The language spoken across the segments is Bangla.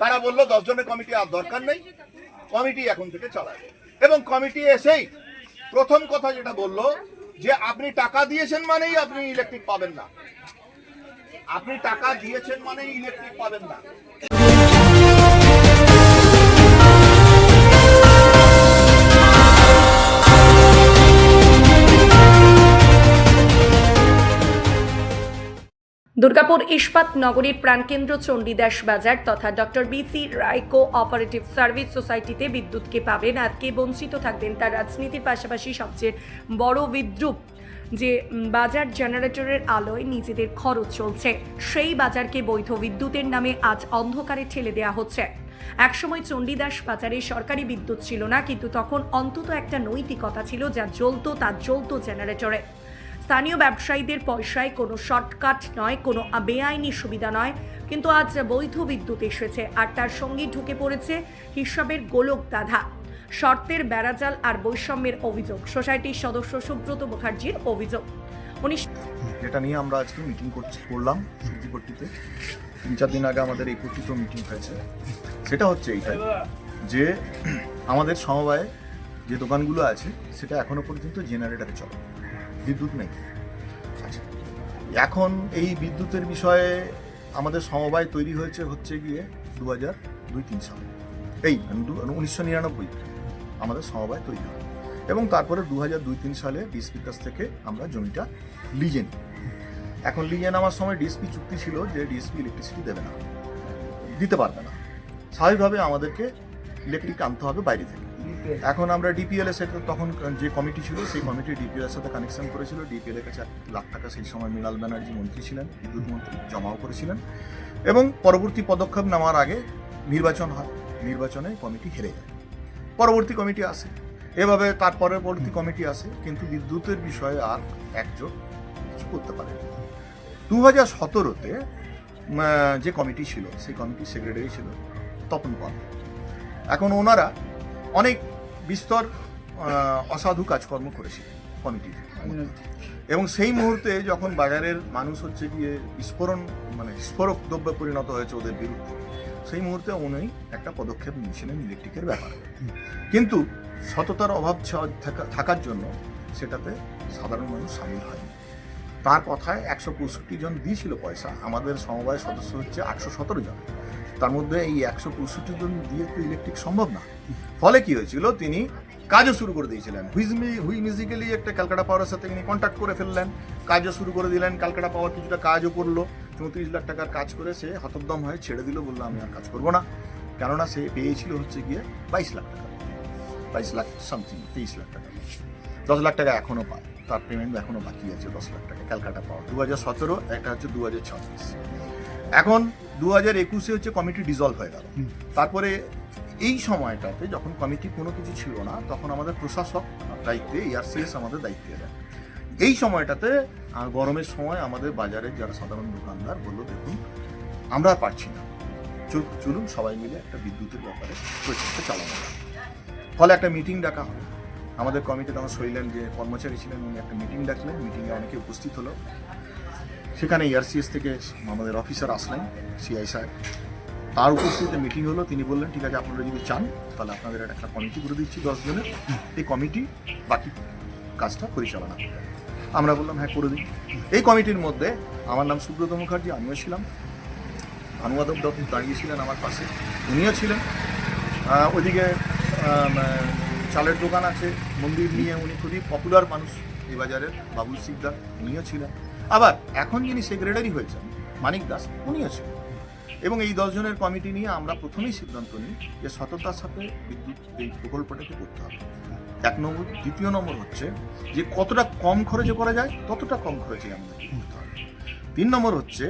তারা বলল দশ জনের কমিটি আর দরকার নেই। কমিটি এখন থেকে চালাবে। এবং কমিটি এসেই প্রথম কথা যেটা বলল, যে আপনি টাকা দিয়েছেন মানেই আপনি ইলেকট্রিক পাবেন না। আপনি টাকা দিয়েছেন মানেই ইলেকট্রিক পাবেন না। দুর্গাপুর ইস্পাত নগরীর প্রাণকেন্দ্র চণ্ডীদাস বাজার তথা doctor BC Roy co operative service সোসাইটিতে বিদ্যুৎকে পাবেন আর কে বঞ্চিত থাকবেন তার রাজনীতির পাশাপাশি সবচেয়ে বড় বিদ্রুপ যে বাজার জেনারেটরের আলোয় নিজেদের খরচ চলছে। সেই বাজারকে বৈধ বিদ্যুতের নামে আজ অন্ধকারে ঠেলে দেওয়া হচ্ছে। একসময় চণ্ডীদাস বাজারে সরকারি বিদ্যুৎ ছিল না, কিন্তু তখন অন্তত একটা নৈতিকতা ছিল যা জ্বলতো তা জ্বলতো জেনারেটরে। স্থানীয় ব্যবসায়ীদের পয়সায় কোনো শর্টকাট নয়, কোনো বেআইনি সুবিধা নয়। কিন্তু আজ বৈধ বিদ্যুৎ এসেছে আর তার সঙ্গে ঢুকে পড়েছে হিসাবের গোলক দাধা শর্তের বেড়াজাল আর বৈষম্যের অভিযোগ, সোসাইটির সদস্য সুব্রত মুখার্জির অভিযোগ। উনি যেটা নিয়ে আমরা আজকে মিটিং করলাম সূর্যপট্টিতে তিন চার দিন আগে আমাদের পট্টিতেও মিটিং হয়েছে। সেটা হচ্ছে এইটাই, যে আমাদের সমবায়ে যে দোকানগুলো আছে, সেটা এখনও পর্যন্ত জেনারেটারে চলে। বিদ্যুৎ নেই। আচ্ছা এখন এই বিদ্যুতের বিষয়ে আমাদের সমবায় তৈরি হয়েছে হচ্ছে গিয়ে দু হাজার দুই তিন সালে। এই উনিশশো নিরানব্বই আমাদের সমবায় তৈরি হয়। এবং তারপরে দু হাজার দুই তিন সালে ডিএসপির কাছ থেকে আমরা জমিটা লিজে নিই। এখন লিজে নেওয়ার সময় ডিএসপি চুক্তি ছিল যে ডিএসপি ইলেকট্রিসিটি দেবে না, দিতে পারবে না। স্বাভাবিকভাবে আমাদেরকে ইলেকট্রিক আনতে হবে বাইরে থেকে। এখন আমরা ডিপিএল এর সাথে তখন যে কমিটি ছিল, সেই কমিটি ডিপিএল এর সাথে কানেকশন করেছিল। ডিপিএল এর কাছে লাখ টাকা সেই সময় মৃণাল ব্যানার্জি মন্ত্রী ছিলেন, বিদ্যুৎ মন্ত্রী, জমাও করেছিলেন। এবং পরবর্তী পদক্ষেপ নেওয়ার আগে নির্বাচন হয়, নির্বাচনে কমিটি হেরে যায়। পরবর্তী কমিটি আসে। এভাবে তার পরবর্তী কমিটি আসে, কিন্তু বিদ্যুতের বিষয়ে আর একজোট কিছু করতে পারে দু হাজার সতেরোতে যে কমিটি ছিল, সেই কমিটির সেক্রেটারি ছিল তপন পাল। এখন ওনারা অনেক বিস্তর অসাধু কাজকর্ম করেছিলেন কমিটির এবং সেই মুহূর্তে যখন বাজারের মানুষ হচ্ছে গিয়ে বিস্ফোরণ মানে বিস্ফোরক দ্রব্যে পরিণত হয়েছে ওদের বিরুদ্ধে, সেই মুহূর্তে উনি একটা পদক্ষেপ নিয়েছিলেন ইলেকট্রিকের ব্যাপারে। কিন্তু সততার অভাব থাকার জন্য সেটাতে সাধারণ মানুষ সামিল হয়নি। তার কথায় একশো পঁয়ষট্টি জন দিয়েছিল পয়সা, আমাদের সমবায় সদস্য হচ্ছে আটশো সতেরো জন। তার মধ্যে এই একশো পঁয়ষট্টি জন দিয়ে তো ইলেকট্রিক সম্ভব না। ফলে কি হয়েছিল? তিনি কাজও শুরু করে দিয়েছিলেন। হুইজমি হুই মিউজিক্যালি একটা ক্যালকাটা পাওয়ারের সাথে তিনি কন্ট্যাক্ট করে ফেললেন। কাজও শুরু করে দিলেন। ক্যালকাটা পাওয়ার কিছুটা কাজও করল। চৌত্রিশ লাখ টাকার কাজ করে সে হতোদ্দম হয়ে ছেড়ে দিল, বলল, আমি আর কাজ করব না। কেননা সে পেয়েছিল হচ্ছে গিয়ে বাইশ লাখ টাকা। বাইশ লাখ সামথিং তেইশ লাখ টাকা। দশ লাখ টাকা এখনও পায় তার পেমেন্ট এখনও বাকি আছে দশ লাখ টাকা ক্যালকাটা পাওয়ার। দু হাজার সতেরো, একটা হচ্ছে দু হাজার ছাব্বিশ এখন দু হাজার একুশে হচ্ছে কমিটি ডিজলভ হয়ে গেল। তারপরে এই সময়টাতে যখন কমিটি কোনো কিছু ছিল না তখন আমাদের প্রশাসক দায়িত্বে এআরসিএস আমাদের দায়িত্বে দেয় এই সময়টাতে গরমের সময় আমাদের বাজারের যারা সাধারণ দোকানদার বলল দেখুন আমরা আর পারছি না। চল- চলুন সবাই মিলে একটা বিদ্যুতের ব্যাপারে প্রচেষ্টা চালানো। ফলে একটা মিটিং ডাকা হয় আমাদের কমিটি তখন শৈলেন যে কর্মচারী ছিলেন উনি একটা মিটিং ডাকলেন। মিটিংয়ে অনেকে উপস্থিত হলো। সেখানে এআরসিএস থেকে আমাদের অফিসার আসলেন সিআই সাহেব তার উপস্থিতিতে মিটিং হলো, তিনি বললেন, ঠিক আছে, আপনারা যদি চান, তাহলে আপনাদের একটা কমিটি করে দিচ্ছি দশ জনের। এই কমিটি বাকি কাজটা পরিচালনা আমরা বললাম হ্যাঁ করে দিন। এই কমিটির মধ্যে আমার নাম সুব্রত মুখার্জি, আমিও ছিলাম। ভানুয়াদব দত্ত দাঁড়িয়েছিলেন আমার পাশে, উনিও ছিলেন। ওদিকে চালের দোকান আছে, মন্দির নিয়ে উনি খুবই পপুলার মানুষ। এই বাজারের বাবুল সিকদার, উনিও ছিলেন। আবার এখন যিনি সেক্রেটারি হয়েছেন, মানিক দাস উনিও ছিলেন এবং এই দশজনের কমিটি নিয়ে আমরা প্রথমেই সিদ্ধান্ত নিই যে সততার সাথে বিদ্যুৎ এই প্রকল্পটাকে করতে হবে। এক নম্বর। দ্বিতীয় নম্বর হচ্ছে যে কতটা কম খরচে করা যায়, ততটা কম খরচে আমাদেরকে করতে হবে। তিন নম্বর হচ্ছে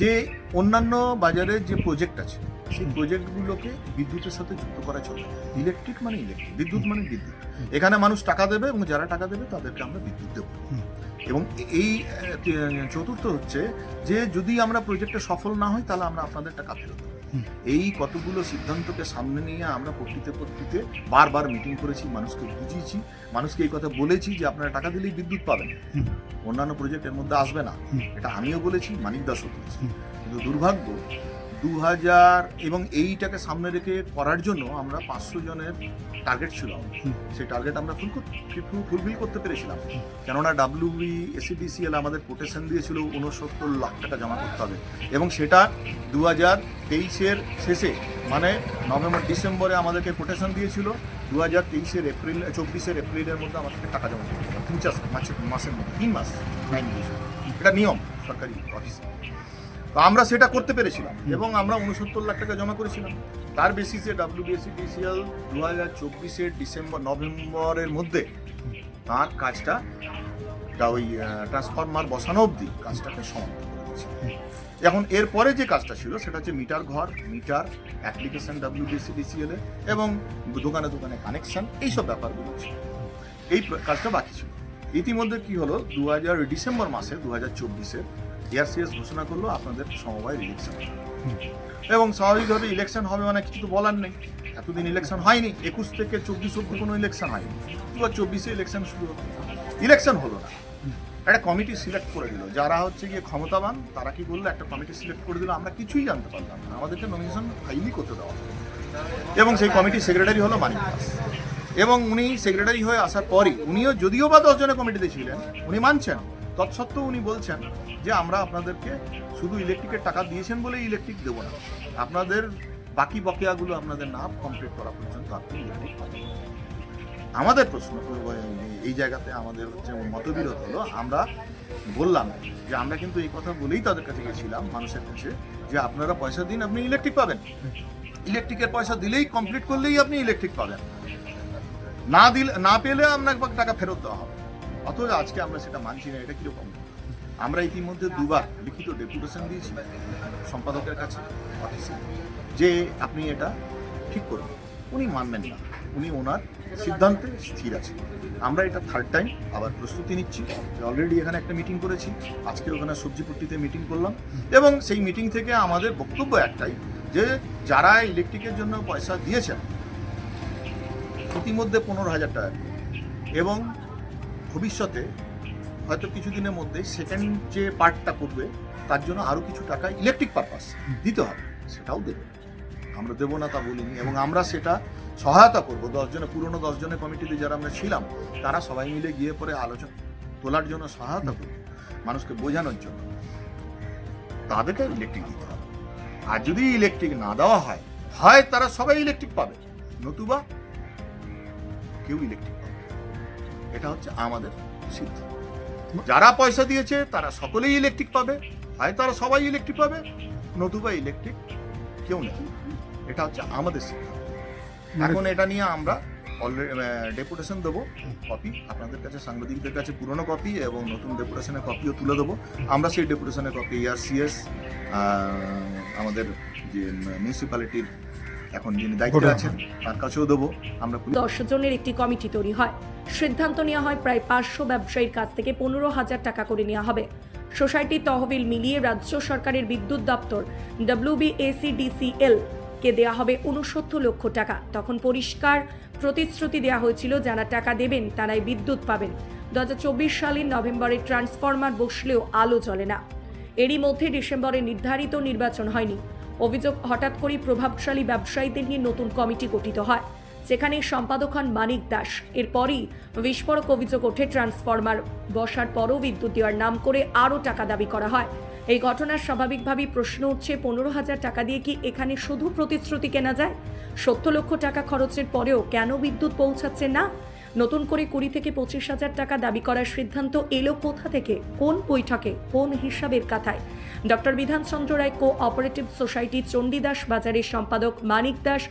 যে অন্যান্য বাজারের যে প্রজেক্ট আছে, সেই প্রজেক্টগুলোকে বিদ্যুতের সাথে যুক্ত করা চলবে ইলেকট্রিক মানে ইলেকট্রিক, বিদ্যুৎ মানে বিদ্যুৎ। এখানে মানুষ টাকা দেবে এবং যারা টাকা দেবে তাদেরকে আমরা বিদ্যুৎ দেবো। এবং এই চতুর্থ হচ্ছে যে যদি আমরা প্রজেক্টে সফল না হই তাহলে আমরা আপনাদের টাকা ফেরত এই কতগুলো সিদ্ধান্তকে সামনে নিয়ে আমরা পট্টিতে পট্টিতে বারবার মিটিং করেছি মানুষকে বুঝিয়েছি মানুষকে এই কথা বলেছি যে আপনারা টাকা দিলেই বিদ্যুৎ পাবেন। অন্যান্য প্রজেক্টের মধ্যে আসবে না। এটা আমিও বলেছি মানিক দাসও বলেছি। কিন্তু দুর্ভাগ্য দু হাজার এবং এইটাকে সামনে রেখে করার জন্য আমরা পাঁচশো জনের টার্গেট ছিল। সেই টার্গেট আমরা ফুল ফুলফিল করতে পেরেছিলাম। কেননা ডাব্লিউবি এসিডিসিএল আমাদের কোটেশন দিয়েছিল উনসত্তর লাখ টাকা জমা করতে হবে। এবং সেটা দু হাজার তেইশের শেষে মানে নভেম্বর ডিসেম্বরে আমাদেরকে কোটেশন দিয়েছিল। দু হাজার তেইশের এপ্রিল চব্বিশের এপ্রিলের মধ্যে আমাদেরকে টাকা জমা করতে হবে। তিন চার মাসের মাসের মধ্যে তিন মাস টাইম দিয়েছিল এটা নিয়ম সরকারি অফিসে তো আমরা সেটা করতে পেরেছিলাম এবং আমরা উনসত্তর লাখ টাকা জমা করেছিলাম। তার বেসিসে ডাব্লিউবিএসসি ডিসিএল দু হাজার চব্বিশের ডিসেম্বর, নভেম্বরের মধ্যে তার কাজটা ওই ট্রান্সফরমার বসানো অবধি কাজটাকে সমাপ্ত করে দিয়েছে। এখন এরপরে যে কাজটা ছিল সেটা হচ্ছে মিটার ঘর, মিটার অ্যাপ্লিকেশন ডাব্লিউবিএসসি ডিসিএল এবং দোকানে দোকানে কানেকশন এইসব ব্যাপারগুলো ছিল। এই কাজটা বাকি ছিল। ইতিমধ্যে কি হলো? দু হাজার ডিসেম্বর মাসে দু হাজার চব্বিশে এআরসিএস ঘোষণা করল আপনাদের সমবায় ইলেকশন এবং স্বাভাবিকভাবে ইলেকশন হবে মানে কিছু তো বলার নেই। এতদিন ইলেকশন হয়নি একুশ থেকে চব্বিশ অব্দি কোনো ইলেকশন হয়নি। দু চব্বিশে ইলেকশন শুরু হলো। ইলেকশন হলো না। একটা কমিটি সিলেক্ট করে দিল। যারা হচ্ছে গিয়ে ক্ষমতাবান তারা কি বলল একটা কমিটি সিলেক্ট করে দিল। আমরা কিছুই জানতে পারলাম না। আমাদেরকে নমিনেশন ফাইলই করতে দেওয়া। এবং সেই কমিটির সেক্রেটারি হলো মানিক দাস। এবং উনি সেক্রেটারি হয়ে আসার পরই উনিও যদিও বা দশজনের কমিটিতে ছিলেন উনি মানছেন। তৎসত্ত্বেও উনি বলছেন যে আমরা আপনাদেরকে শুধু ইলেকট্রিকের টাকা দিয়েছেন বলে ইলেকট্রিক দেবো না। আপনাদের বাকি বকেয়াগুলো আপনাদের না কমপ্লিট করা পর্যন্ত আপনি ইলেকট্রিক পাবেন। আমাদের প্রশ্ন এই জায়গাতে আমাদের হচ্ছে মতবিরোধ হলো, আমরা বললাম যে আমরা কিন্তু এই কথা বলেই তাদের কাছে গেছিলাম মানুষের কাছে যে আপনারা পয়সা দিন, আপনি ইলেকট্রিক পাবেন। ইলেকট্রিকের পয়সা দিলেই কমপ্লিট করলেই আপনি ইলেকট্রিক পাবেন। না দিলে, না পেলে আপনাকে টাকা ফেরত দেওয়া হবে। অথচ আজকে আমরা সেটা মানছি না, এটা কীরকম? আমরা ইতিমধ্যে দুবার লিখিত ডেপুটেশন দিয়েছি সম্পাদকের কাছে, অফিসে, যে আপনি এটা ঠিক করুন উনি মানবেন না। উনি ওনার সিদ্ধান্তে স্থির আছে আমরা এটা থার্ড টাইম আবার প্রস্তুতি নিচ্ছি। অলরেডি এখানে একটা মিটিং করেছি, আজকে ওখানে সবজিপট্টিতে মিটিং করলাম এবং সেই মিটিং থেকে আমাদের বক্তব্য একটাই যে যারা ইলেকট্রিকের জন্য পয়সা দিয়েছেন, ইতিমধ্যে পনেরো হাজার টাকা এবং ভবিষ্যতে হয়তো কিছুদিনের মধ্যে সেকেন্ড যে পার্টটা করবে তার জন্য আরও কিছু টাকা ইলেকট্রিক পারপাস দিতে হবে সেটাও দেবে। আমরা দেবো না তা বলিনি এবং আমরা সেটা সহায়তা করব। দশজনে পুরনো দশজনের কমিটিতে যারা আমরা ছিলাম তারা সবাই মিলে গিয়ে পরে আলোচনা তোলার জন্য সহায়তা করব মানুষকে বোঝানোর জন্য। তাদেরকে ইলেকট্রিক দিতে হবে। আর যদি ইলেকট্রিক না দেওয়া হয় হয় তারা সবাই ইলেকট্রিক পাবে। নতুবা কেউ ইলেকট্রিক। এটা হচ্ছে আমাদের সিদ্ধান্ত। যারা পয়সা দিয়েছে তারা সকলেই ইলেকট্রিক পাবে। হয় তারা সবাই ইলেকট্রিক পাবে নতুবা ইলেকট্রিক কেউ নেই। এটা হচ্ছে আমাদের সিদ্ধান্ত। এখন এটা নিয়ে আমরা অলরেডি ডেপুটেশন দেবো কপি আপনাদের কাছে সাংবাদিকদের কাছে পুরনো কপি এবং নতুন ডেপুটেশনের কপিও তুলে দেবো। আমরা সেই ডেপুটেশনের কপি এআরসিএস আমাদের যে মিউনিসিপ্যালিটির এখন যিনি দায়িত্বে আছেন তার কাছেও দেবো। আমরা দশ জনের একটি কমিটি তৈরি হয়। সিদ্ধান্ত নেওয়া হয় প্রায় পাঁচশো ব্যবসায়ীর কাছ থেকে পনেরো হাজার টাকা করে নেওয়া হবে। সোসাইটির তহবিল মিলিয়ে রাজ্য সরকারের বিদ্যুৎ দপ্তর ডব্লিউবিএসিডিসিএল কে দেওয়া হবে উনসত্তর লক্ষ টাকা। তখন পরিষ্কার প্রতিশ্রুতি দেওয়া হয়েছিল, যারা টাকা দেবেন তারাই বিদ্যুৎ পাবেন। দু হাজার চব্বিশ সালের নভেম্বরে ট্রান্সফরমার বসলেও আলো জ্বলে না। এরই মধ্যে ডিসেম্বরে নির্ধারিত নির্বাচন হয়নি। অভিযোগ হঠাৎ করেই প্রভাবশালী ব্যবসায়ীদের নিয়ে নতুন কমিটি গঠিত হয়। যেখানে সম্পাদক হন মানিক দাস। এরপরই বিস্ফোরক অভিযোগ ওঠে ট্রান্সফরমার। বসার পরও বিদ্যুৎ দেওয়ার নাম করে আরও টাকা দাবি করা হয়। এই ঘটনার স্বাভাবিকভাবেই প্রশ্ন উঠছে, পনেরো হাজার টাকা দিয়ে কি এখানে শুধু প্রতিশ্রুতি কেনা যায়? সত্তর লক্ষ টাকা খরচের পরেও কেন বিদ্যুৎ পৌঁছাচ্ছে না? নতুন করে কুড়ি থেকে পঁচিশ হাজার টাকা দাবি করার সিদ্ধান্ত এলো কোথা থেকে? কোন বৈঠকে? কোন হিসাবের কথায়? Doctor Bidhanchandra Roy cooperative society Chandidas বাজারের সম্পাদক মানিক দাস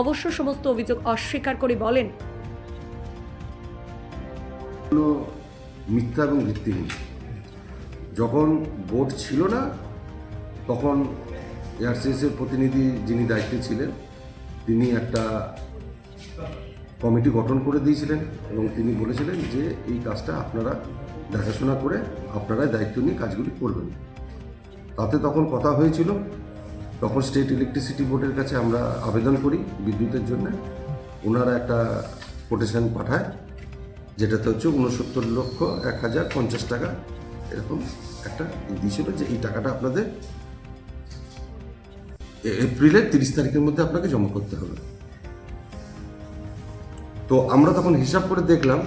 অবশ্য সমস্ত অভিযোগ অস্বীকার করে বলেন। মিথ্যা এবং ভিত্তিহীন যখন বোর্ড ছিল না, তখন এআরসিএসের প্রতিনিধি যিনি দায়িত্বে ছিলেন, তিনি একটা কমিটি গঠন করে দিয়েছিলেন এবং তিনি বলেছিলেন যে এই কাজটা আপনারা দেখাশোনা করে আপনারাই দায়িত্ব নিয়ে কাজগুলি করবেন। তাতে তখন কথা হয়েছিল, তখন স্টেট ইলেকট্রিসিটি বোর্ডের কাছে আমরা আবেদন করি বিদ্যুতের জন্য। ওনারা একটা কোটেশন পাঠায়, যেটাতে হচ্ছে উনসত্তর লক্ষ এক হাজার পঞ্চাশ টাকা এরকম একটা দিয়েছিল যে এই টাকাটা আপনাদের এপ্রিলের তিরিশ তারিখের মধ্যে আপনাকে জমা করতে হবে। তো আমরা তখন হিসাব করে দেখলাম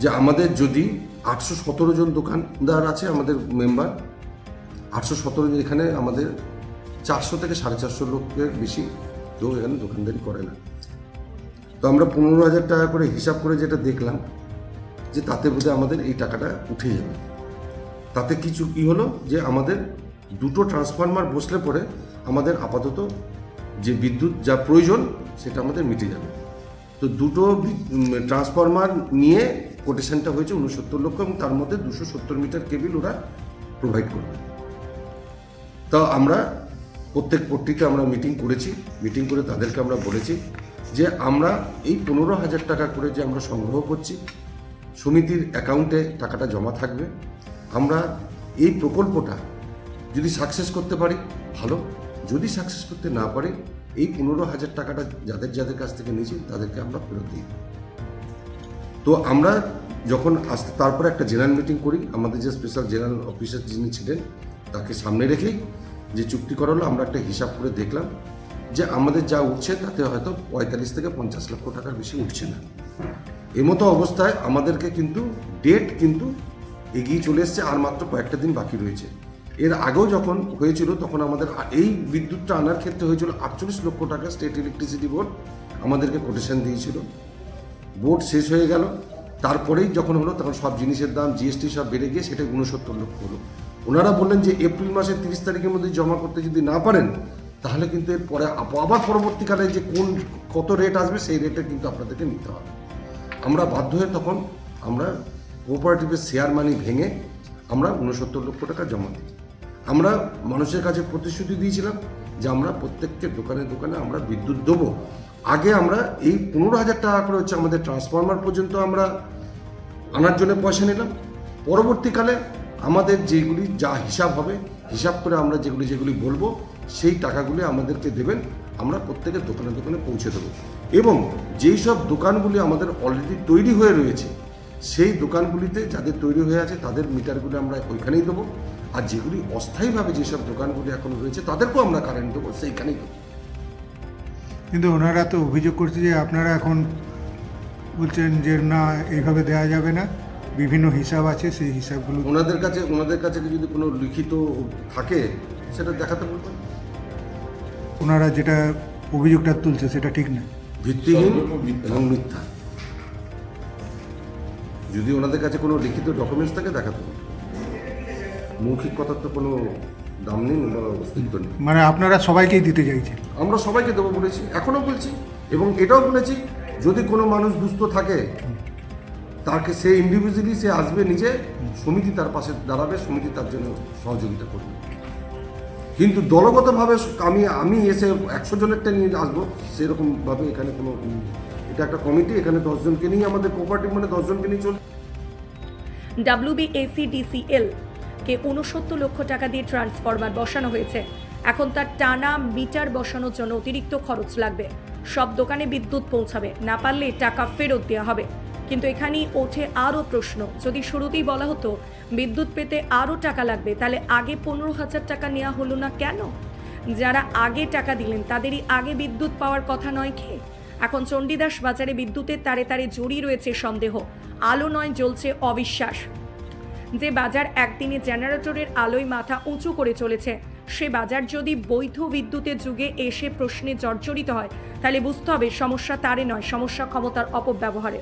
যে আমাদের যদি আটশো সতেরো জন দোকানদার আছে, আমাদের মেম্বার আটশো সতেরো জন এখানে আমাদের চারশো থেকে সাড়ে চারশো লোকের বেশি কেউ এখানে দোকানদারি করে না। তো আমরা পনেরো হাজার টাকা করে হিসাব করে যেটা দেখলাম যে তাতে বোধহয় আমাদের এই টাকাটা উঠে যাবে। তাতে কিছু কি হলো যে আমাদের দুটো ট্রান্সফরমার বসলে পরে আমাদের আপাতত যে বিদ্যুৎ যা প্রয়োজন সেটা আমাদের মিটে যাবে। তো দুটো ট্রান্সফরমার নিয়ে কোটেশনটা হয়েছে উনসত্তর লক্ষ এবং তার মধ্যে দুশো সত্তর মিটার কেবিল ওরা প্রোভাইড করবে। তো আমরা প্রত্যেক পট্টিতে আমরা মিটিং করেছি মিটিং করে তাদেরকে আমরা বলেছি যে আমরা এই পনেরো হাজার টাকা করে যে আমরা সংগ্রহ করছি সমিতির অ্যাকাউন্টে টাকাটা জমা থাকবে। আমরা এই প্রকল্পটা যদি সাকসেস করতে পারি, ভালো। যদি সাকসেস করতে না পারি এই পনেরো হাজার টাকাটা যাদের যাদের কাছ থেকে নিয়েছি, তাদেরকে আমরা ফেরত দিই। তো আমরা যখন আসতে, তারপরে একটা জেনারেল মিটিং করি, আমাদের যে স্পেশাল জেনারেল অফিসার যিনি ছিলেন, তাকে সামনে রেখেই যে চুক্তি করা হলো আমরা একটা হিসাব করে দেখলাম যে আমাদের যা উঠছে, তাতে হয়তো পঁয়তাল্লিশ থেকে পঞ্চাশ লক্ষ টাকার বেশি উঠছে না। এমতো অবস্থায় আমাদেরকে কিন্তু ডেট কিন্তু এগিয়ে চলে এসছে, আর মাত্র কয়েকটা দিন বাকি রয়েছে। এর আগেও যখন হয়েছিল, তখন আমাদের এই বিদ্যুৎটা আনার ক্ষেত্রে হয়েছিল আটচল্লিশ লক্ষ টাকা স্টেট ইলেকট্রিসিটি বোর্ড আমাদেরকে কোটেশন দিয়েছিল। বোর্ড শেষ হয়ে গেল। তারপরেই যখন হলো, তখন সব জিনিসের দাম জিএসটি সব বেড়ে গিয়ে সেটা উনসত্তর লক্ষ হলো। ওনারা বললেন যে এপ্রিল মাসের তিরিশ তারিখের মধ্যে জমা করতে যদি না পারেন, তাহলে কিন্তু এর পরে আবার পরবর্তীকালে যে কোন, কত রেট আসবে, সেই রেটে কিন্তু আপনাদেরকে নিতে হবে। আমরা বাধ্য হয়ে তখন আমরা কোঅপারেটিভের শেয়ার মানি ভেঙে আমরা উনসত্তর লক্ষ টাকা জমা দিই। আমরা মানুষের কাছে প্রতিশ্রুতি দিয়েছিলাম যে আমরা প্রত্যেককে দোকানে দোকানে আমরা বিদ্যুৎ দেবো। আগে আমরা এই পনেরো হাজার টাকা করে হচ্ছে আমাদের ট্রান্সফরমার পর্যন্ত আমরা আনার জন্য পয়সা নিলাম। পরবর্তীকালে আমাদের যেগুলি যা হিসাব হবে, হিসাব করে আমরা যেগুলি যেগুলি বলব, সেই টাকাগুলি আমাদেরকে দেবেন। আমরা প্রত্যেকের দোকানে দোকানে পৌঁছে দেবো। এবং যেই সব দোকানগুলি আমাদের অলরেডি তৈরি হয়ে রয়েছে, সেই দোকানগুলিতে যাদের তৈরি হয়ে আছে তাদের মিটারগুলি আমরা ওইখানেই দেবো। আর যেগুলি অস্থায়ীভাবে যেসব দোকানগুলি এখন রয়েছে তাদেরকেও আমরা কারেন্ট দেবো সেইখানেই দেবো। কিন্তু ওনারা তো অভিযোগ করছে যে আপনারা এখন বলছেন যে না এইভাবে দেওয়া যাবে না। বিভিন্ন হিসাব আছে সেই হিসাবগুলো ওনাদের কাছে ওনাদের কাছে যদি কোনো লিখিত থাকে সেটা দেখাতে বলবেন? ওনারা যেটা অভিযোগটা তুলছে সেটা ঠিক না। ভিত্তিহীন এবং মিথ্যা। যদি ওনাদের কাছে কোনো লিখিত ডকুমেন্টস থাকে দেখাতে হবে মৌখিক কথার তো কোনো দাম নেই বা অস্তিত্ব নেই। মানে আপনারা সবাইকেই দিতে চাইছেন? আমরা সবাইকে দেবো বলেছি এখনও বলছি এবং এটাও বলেছি যদি কোনো মানুষ দুস্থ থাকে তাকে সে ইন্ডিভিজুয়ালি সে আসবে নিজে সমিতি তার পাশে দাঁড়াবে সমিতি তার জন্য সহযোগিতা করবে। কিন্তু দলগতভাবে আমি আমি এসে একশো জনেরটা নিয়ে আসব সেরকমভাবে এখানে কোনো এটা একটা কমিটি এখানে দশজনকে নিয়ে আমাদের কোপারেটিভ মানে দশজনকে নিয়ে চলছে। ডাব্লিউবিএসিডিসিএল কে উনসত্তর লক্ষ টাকা দিয়ে ট্রান্সফরমার বসানো হয়েছে। এখন তার টানা মিটার বসানোর জন্য অতিরিক্ত খরচ লাগবে। সব দোকানে বিদ্যুৎ পৌঁছাবে, না পারলে টাকা ফেরত দেওয়া হবে। কিন্তু এখানেই ওঠে আরও প্রশ্ন, যদি শুরুতেই বলা হতো বিদ্যুৎ পেতে আরও টাকা লাগবে, তাহলে আগে পনেরো হাজার টাকা নেওয়া হলো না কেন? যারা আগে টাকা দিলেন, তাদেরই আগে বিদ্যুৎ পাওয়ার কথা নয় কি? এখন চণ্ডীদাস বাজারে বিদ্যুতের তারে তারে জড়িয়ে রয়েছে সন্দেহ। আলো নয়, জ্বলছে অবিশ্বাস। যে বাজার একদিনে জেনারেটরের আলোয় মাথা উঁচু করে চলেছে। সে বাজার যদি বৈধ বিদ্যুতের যুগে এসে প্রশ্নে জর্জরিত হয়, তাহলে বুঝতে হবে সমস্যা তারে নয়, সমস্যা ক্ষমতার অপব্যবহারে।